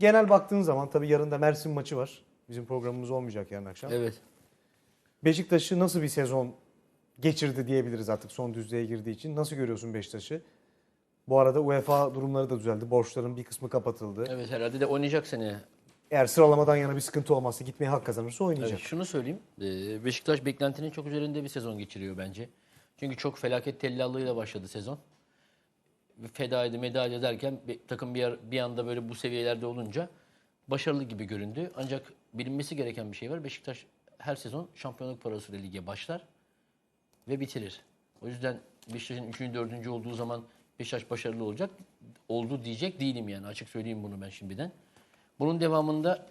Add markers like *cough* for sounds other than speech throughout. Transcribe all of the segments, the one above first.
Genel baktığın zaman tabii yarın da Mersin maçı var. Bizim programımız olmayacak yarın akşam. Evet. Beşiktaş'ı nasıl bir sezon geçirdi diyebiliriz artık son düzlüğe girdiği için. Nasıl görüyorsun Beşiktaş'ı? Bu arada UEFA durumları da düzeldi. Borçların bir kısmı kapatıldı. Evet herhalde de oynayacak seneye. Eğer sıralamadan yana bir sıkıntı olmazsa gitmeye hak kazanırsa oynayacak. Evet, şunu söyleyeyim. Ee, Beşiktaş beklentinin çok üzerinde bir sezon geçiriyor bence. Çünkü çok felaket tellallığıyla başladı sezon. Fedaydı medaydı derken bir, takım bir, yer- bir anda böyle bu seviyelerde olunca başarılı gibi göründü. Ancak bilinmesi gereken bir şey var. Beşiktaş her sezon şampiyonluk parasıyla lige başlar ve bitirir. O yüzden Beşiktaş'ın 3. 4. olduğu zaman Beşiktaş başarılı olacak. Oldu diyecek değilim yani açık söyleyeyim bunu ben şimdiden. Bunun devamında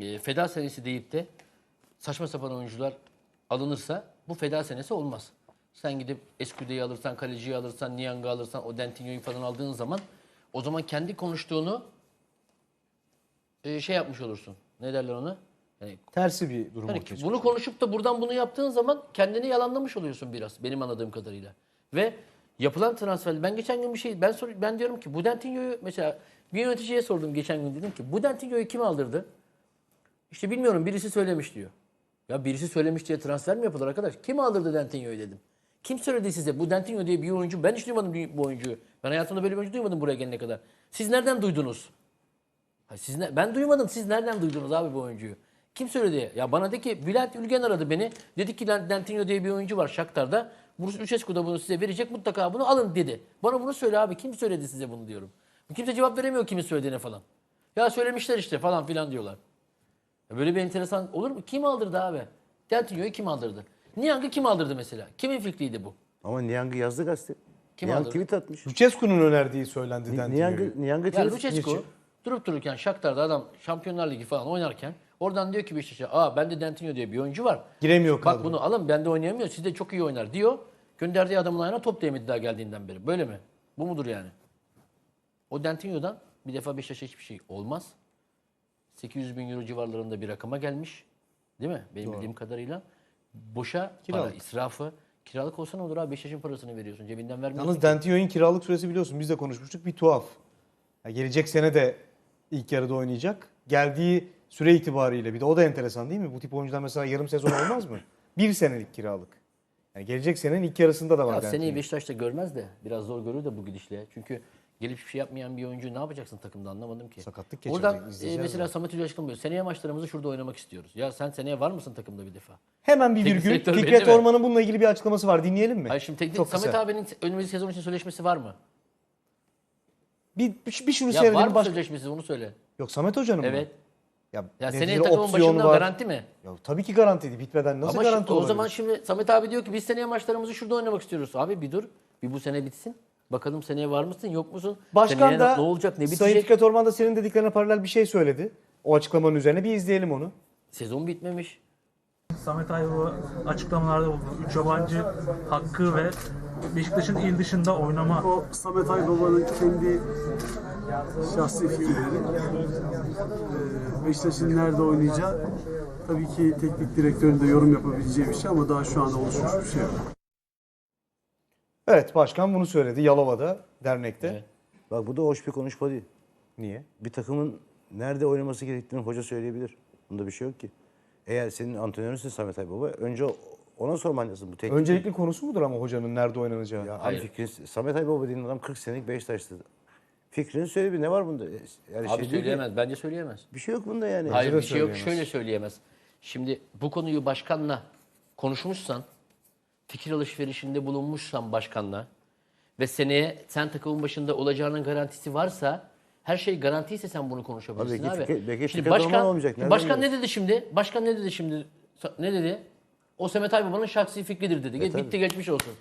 e, feda senesi deyip de saçma sapan oyuncular alınırsa bu feda senesi olmaz. Sen gidip Escude'yi alırsan, kaleciyi alırsan, Niang'ı alırsan, o Dentinho'yu falan aldığın zaman o zaman kendi konuştuğunu e, şey yapmış olursun. Ne derler ona? Yani Tersi bir durum ortaya çıkıyor. bunu konuşup da buradan bunu yaptığın zaman kendini yalanlamış oluyorsun biraz benim anladığım kadarıyla. Ve yapılan transfer ben geçen gün bir şey ben sor, ben diyorum ki bu Dentinho'yu mesela bir yöneticiye sordum geçen gün dedim ki bu Dentinho'yu kim aldırdı? İşte bilmiyorum birisi söylemiş diyor. Ya birisi söylemiş diye transfer mi yapılır arkadaş? Kim aldırdı Dentinho'yu dedim. Kim söyledi size bu Dentinho diye bir oyuncu? Ben hiç duymadım bu oyuncuyu. Ben hayatımda böyle bir oyuncu duymadım buraya gelene kadar. Siz nereden duydunuz? Ha, siz ne- ben duymadım. Siz nereden duydunuz abi bu oyuncuyu? Kim söyledi? Ya bana de ki Bülent Ülgen aradı beni. Dedi ki "Lan Dentinho diye bir oyuncu var Shakhtar'da. Bruce Lucescu da bunu size verecek. Mutlaka bunu alın dedi. Bana bunu söyle abi. Kim söyledi size bunu diyorum. Kimse cevap veremiyor kimin söylediğine falan. Ya söylemişler işte falan filan diyorlar. Ya böyle bir enteresan olur mu? Kim aldırdı abi? Dentinho'yu kim aldırdı? Niang'ı kim aldırdı mesela? Kimin fikriydi bu? Ama Niang'ı yazdı gazete. Kim Niang aldı? tweet atmış. Lucescu'nun önerdiği söylendi Dentinho'yu. Niang'ı Niang'ı Ya tweet Lucescu durup dururken Shakhtar'da adam Şampiyonlar Ligi falan oynarken oradan diyor ki Beşiktaş'a aa bende Dentinho diye bir oyuncu var. Giremiyor Bak kadroya. bunu alın bende oynayamıyor sizde çok iyi oynar diyor. Gönderdiği adamın ayağına top değmedi daha geldiğinden beri. Böyle mi? Bu mudur yani? O Dentinho'dan bir defa Beşiktaş'a hiçbir şey olmaz. 800 bin euro civarlarında bir rakama gelmiş. Değil mi? Benim bildiğim kadarıyla. Boşa para Kiralık. israfı. Kiralık olsa ne olur abi? Beşiktaş'ın parasını veriyorsun. Cebinden vermiyorsun. Yalnız Dentinho'nun kiralık süresi biliyorsun biz de konuşmuştuk bir tuhaf. Ya gelecek sene de ilk yarıda oynayacak. Geldiği süre itibariyle bir de o da enteresan değil mi? Bu tip oyuncular mesela yarım sezon olmaz mı? *laughs* Bir senelik kiralık. Yani gelecek senenin ilk yarısında da var Ya Dentinho. seneyi Beşiktaş'ta görmez de biraz zor görür de bu gidişle. Çünkü gelip hiçbir şey yapmayan bir oyuncu ne yapacaksın takımda anlamadım ki. Sakatlık geçirecek, Oradan e, mesela yani. Samet Hoca açıklamıyor. Seneye maçlarımızı şurada oynamak istiyoruz. Ya sen seneye var mısın takımda bir defa? Hemen bir Teknik virgül. Fikret? Orman'ın bununla ilgili bir açıklaması var. Dinleyelim mi? Hayır şimdi teknik Çok Samet kısa. abinin önümüzdeki sezon için sözleşmesi var mı? Bir, bir, bir şunu Ya var seyredelim. mı Baş... sözleşmesi onu söyle. Yok Samet Hoca'nın mı? Evet. Ya, Ya seneye takımın opsiyonu başında var. garanti mi? Ya, tabii ki garantiydi. Bitmeden nasıl Ama garanti şimdi, o olabilir? zaman şimdi Samet abi diyor ki biz seneye maçlarımızı şurada oynamak istiyoruz. Abi bir dur. Bir bu sene bitsin. Bakalım seneye var mısın yok musun? Başkan seneye da ne olacak ne Sayın bitecek? Fikret Orman da senin dediklerine paralel bir şey söyledi. O açıklamanın üzerine bir izleyelim onu. Sezon bitmemiş. Samet Aybaba açıklamalarda bulundu. Üç yabancı hakkı ve Beşiktaş'ın il dışında oynama O Samet Aybaba'nın kendi şahsi fikirleri. Ee, Beşiktaş'ın nerede oynayacağı tabii ki teknik direktörün de yorum yapabileceği bir şey ama daha şu anda oluşmuş bir şey yok. Evet başkan bunu söyledi Yalova'da dernekte. Evet. Bak bu da hoş bir konuşma değil. Niye? Bir takımın nerede oynaması gerektiğini hoca söyleyebilir. Bunda bir şey yok ki. Eğer senin antrenörünsün Samet Aybaba önce ona sorman lazım bu teknik. Öncelikli konusu mudur ama hocanın nerede oynanacağı? Ya abi fikrin, Samet Aybaba dediğin adam 40 senelik Beşiktaş'tı. Fikrini söyle bir ne var bunda? Yani Abi şey değil ki, söyleyemez. Bence söyleyemez. Bir şey yok bunda yani. Hayır bir şey yok. Şöyle söyleyemez. Şimdi bu konuyu başkanla konuşmuşsan, fikir alışverişinde bulunmuşsan başkanla ve seneye sen takımın başında olacağının garantisi varsa her şey garantiyse sen bunu konuşabilirsin Belki abi. Fikret- belki Şimdi başkan, olmayacak. Nereden başkan ne biliyorsun? dedi şimdi? Başkan ne dedi şimdi? Ne dedi? O Samet Aybaba'nın şahsi fikridir dedi. E, tabii. Bitti geçmiş olsun.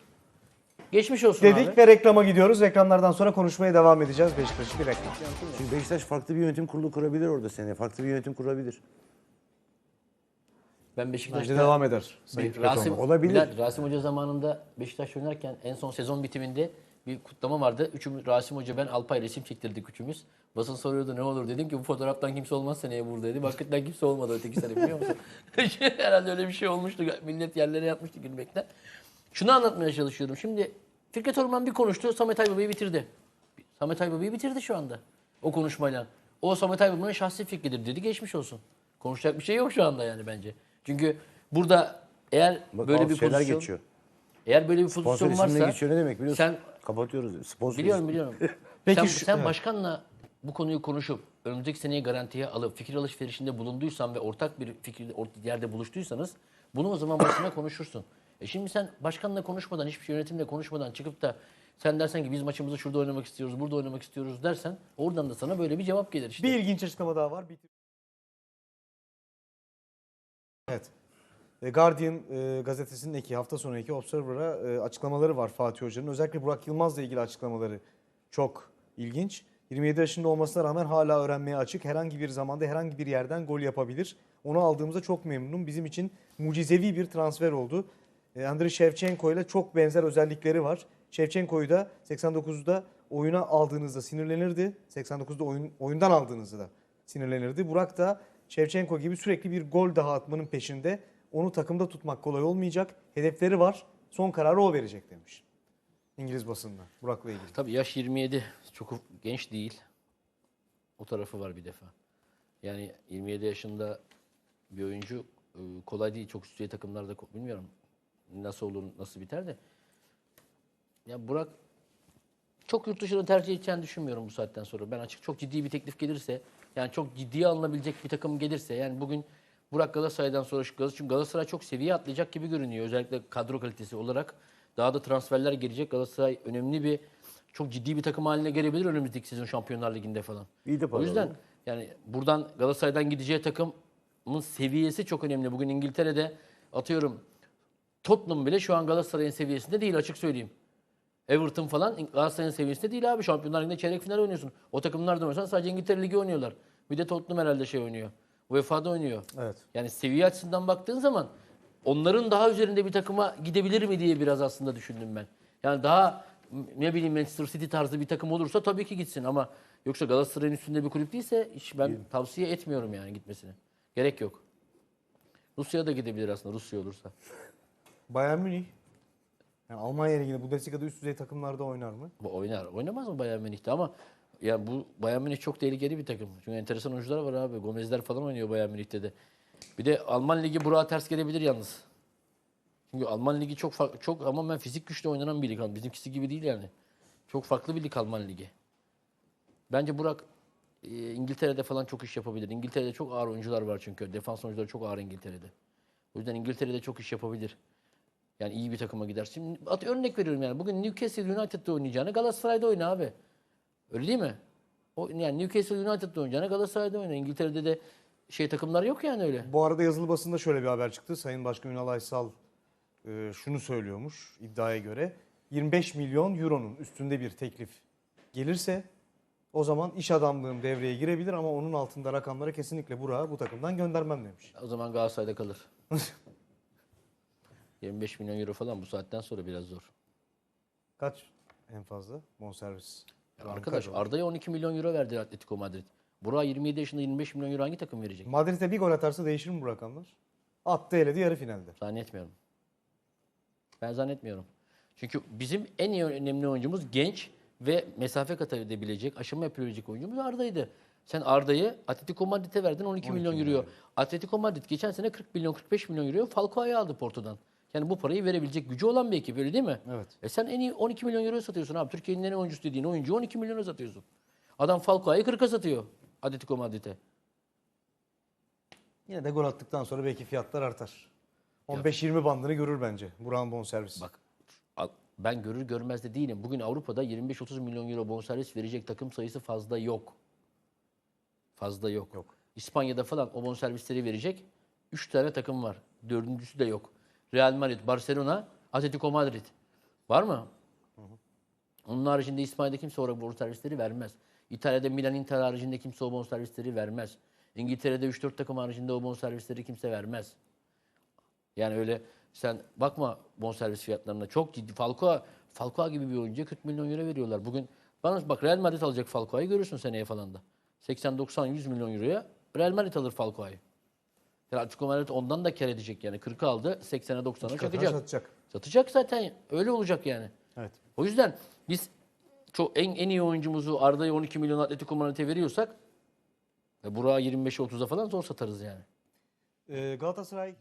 Geçmiş olsun Dedik abi. ve reklama gidiyoruz. Reklamlardan sonra konuşmaya devam edeceğiz. Beşiktaş'ı bir reklam. Çünkü Beşiktaş farklı bir yönetim kurulu kurabilir orada seneye. Farklı bir yönetim kurabilir. Ben Beşiktaş'ta Bence devam eder. Sayın Rasim. Olabilir. Bilal, Rasim Hoca zamanında Beşiktaş oynarken en son sezon bitiminde bir kutlama vardı. Üçümüz, Rasim Hoca ben Alpay resim çektirdik üçümüz. Basın soruyordu ne olur dedim ki bu fotoğraftan kimse olmaz seneye burada dedim. Hakikaten kimse olmadı öteki sene biliyor musun? *laughs* Herhalde öyle bir şey olmuştu. Millet yerlere yatmıştı gülmekten. Şunu anlatmaya çalışıyorum. Şimdi Fikret Orman bir konuştu. Samet Aybaba'yı bitirdi. Samet Aybaba'yı bitirdi şu anda. O konuşmayla. O Samet Aybaba'nın şahsi fikridir dedi. Geçmiş olsun. Konuşacak bir şey yok şu anda yani bence. Çünkü burada eğer Bak, böyle bir pozisyon geçiyor. eğer böyle bir Sponsor pozisyon isimle varsa geçiyor ne demek biliyorsun? sen Kapatıyoruz. Sponsor Biliyorum ismi. biliyorum. *laughs* Peki sen şu- sen evet. başkanla bu konuyu konuşup önümüzdeki seneyi garantiye alıp fikir alışverişinde bulunduysan ve ortak bir fikir ort- yerde buluştuysanız bunu o zaman başına konuşursun. E şimdi sen başkanla konuşmadan, hiçbir şey yönetimle konuşmadan çıkıp da sen dersen ki biz maçımızı şurada oynamak istiyoruz, burada oynamak istiyoruz dersen oradan da sana böyle bir cevap gelir işte. Bir ilginç açıklama daha var. Bitir- Evet. E, Guardian e, gazetesinin eki hafta sonu eki Observer'a e, açıklamaları var Fatih Hoca'nın. Özellikle Burak Yılmaz'la ilgili açıklamaları çok ilginç. 27 yaşında olmasına rağmen hala öğrenmeye açık. Herhangi bir zamanda herhangi bir yerden gol yapabilir. Onu aldığımızda çok memnunum. Bizim için mucizevi bir transfer oldu. E, Andriy Shevchenko ile çok benzer özellikleri var. Shevchenko'yu da 89'da oyuna aldığınızda sinirlenirdi. 89'da oyun, oyundan aldığınızda da sinirlenirdi. Burak da Shevchenko gibi sürekli bir gol daha atmanın peşinde. Onu takımda tutmak kolay olmayacak. Hedefleri var. Son kararı o verecek demiş. İngiliz basında Burak'la ilgili. Tabii yaş 27 çok genç değil. O tarafı var bir defa. Yani 27 yaşında bir oyuncu e, kolay değil. Çok üst takımlarda bilmiyorum nasıl olur, nasıl biter de. Ya Burak çok yurt dışını tercih edeceğini düşünmüyorum bu saatten sonra. Ben açık çok ciddi bir teklif gelirse, yani çok ciddiye alınabilecek bir takım gelirse, yani bugün Burak Galatasaray'dan sonra şu Galatasaray, çünkü Galatasaray çok seviye atlayacak gibi görünüyor. Özellikle kadro kalitesi olarak. Daha da transferler gelecek. Galatasaray önemli bir, çok ciddi bir takım haline gelebilir önümüzdeki sezon Şampiyonlar Ligi'nde falan. İyi de O para yüzden alıyor. yani buradan Galatasaray'dan gideceği takımın seviyesi çok önemli. Bugün İngiltere'de atıyorum Tottenham bile şu an Galatasaray'ın seviyesinde değil açık söyleyeyim. Everton falan Galatasaray'ın seviyesinde değil abi. Şampiyonlar Ligi'nde çeyrek final oynuyorsun. O takımlar da oynuyorsan sadece İngiltere Ligi oynuyorlar. Bir de Tottenham herhalde şey oynuyor. UEFA'da oynuyor. Evet. Yani seviye açısından baktığın zaman onların daha üzerinde bir takıma gidebilir mi diye biraz aslında düşündüm ben. Yani daha ne bileyim Manchester City tarzı bir takım olursa tabii ki gitsin ama yoksa Galatasaray'ın üstünde bir kulüp değilse hiç ben tavsiye etmiyorum yani gitmesini. Gerek yok. Rusya'ya da gidebilir aslında Rusya olursa. Bayern Münih. Yani Almanya Ligi'nde Bundesliga'da üst düzey takımlarda oynar mı? Oynar. Oynamaz mı Bayern Münih'te ama ya bu Bayern Münih çok tehlikeli bir takım. Çünkü enteresan oyuncular var abi. Gomezler falan oynuyor Bayern Münih'te de. Bir de Alman ligi Burak'a ters gelebilir yalnız. Çünkü Alman ligi çok çok ama ben fizik güçle oynanan bir lig. Bizimkisi gibi değil yani. Çok farklı bir lig Alman ligi. Bence Burak e, İngiltere'de falan çok iş yapabilir. İngiltere'de çok ağır oyuncular var çünkü. Defans oyuncuları çok ağır İngiltere'de. O yüzden İngiltere'de çok iş yapabilir. Yani iyi bir takıma gider. Şimdi at örnek veriyorum yani. Bugün Newcastle United'da oynayacağını Galatasaray'da oyna abi. Öyle değil mi? O yani Newcastle United'da oynayacağını Galatasaray'da oyna. İngiltere'de de şey takımlar yok yani öyle. Bu arada yazılı basında şöyle bir haber çıktı. Sayın Başkan Ünal Aysal e, şunu söylüyormuş iddiaya göre. 25 milyon euronun üstünde bir teklif gelirse o zaman iş adamlığım devreye girebilir ama onun altında rakamlara kesinlikle Burak'ı bu takımdan göndermem demiş. O zaman Galatasaray'da kalır. *laughs* 25 milyon euro falan bu saatten sonra biraz zor. Kaç en fazla bonservis? Ya arkadaş oldu? Arda'ya 12 milyon euro verdi Atletico Madrid. Burak'a 27 yaşında 25 milyon euro hangi takım verecek? Madrid'e bir gol atarsa değişir mi bu rakamlar? Attı eledi yarı finalde. Zannetmiyorum. Ben zannetmiyorum. Çünkü bizim en iyi önemli oyuncumuz genç ve mesafe kat edebilecek, aşama yapabilecek oyuncumuz Arda'ydı. Sen Arda'yı Atletico Madrid'e verdin 12, milyon euro. Atletico Madrid geçen sene 40 milyon 45 milyon euroya Falcao'yu aldı Porto'dan. Yani bu parayı verebilecek gücü olan bir ekip öyle değil mi? Evet. E sen en iyi 12 milyon euro satıyorsun abi. Türkiye'nin en oyuncusu dediğin oyuncuyu 12 milyona satıyorsun. Adam Falcao'yu 40'a satıyor Atletico Madrid'e. Yine de gol attıktan sonra belki fiyatlar artar. 15-20 bandını görür bence Burak'ın bonservisi. Bak ben görür görmez de değilim. Bugün Avrupa'da 25-30 milyon euro bonservis verecek takım sayısı fazla yok. Fazla yok. Yok. İspanya'da falan o bonservisleri verecek 3 tane takım var. Dördüncüsü de yok. Real Madrid, Barcelona, Atletico Madrid. Var mı? Onun haricinde İspanya'da kimse o bonservisleri vermez. İtalya'da Milan Inter haricinde kimse o bonservisleri vermez. İngiltere'de 3-4 takım haricinde o bonservisleri kimse vermez. Yani öyle sen bakma bonservis fiyatlarına çok ciddi. Falcao, Falcao gibi bir oyuncuya 40 milyon euro veriyorlar. Bugün bana bak Real Madrid alacak Falcao'yu görürsün seneye falan da. 80 90 100 milyon euroya Real Madrid alır Falcao'yu. Atletico Madrid ondan da kar edecek yani. 40'ı aldı 80'e 90'a Katına çakacak. satacak. Satacak zaten. Öyle olacak yani. Evet. O yüzden biz çok en, en iyi oyuncumuzu Arda'ya 12 milyon Atletico Madrid'e veriyorsak Ya Burak'ı 25'e 30'a falan zor satarız yani. Ee, Galatasaray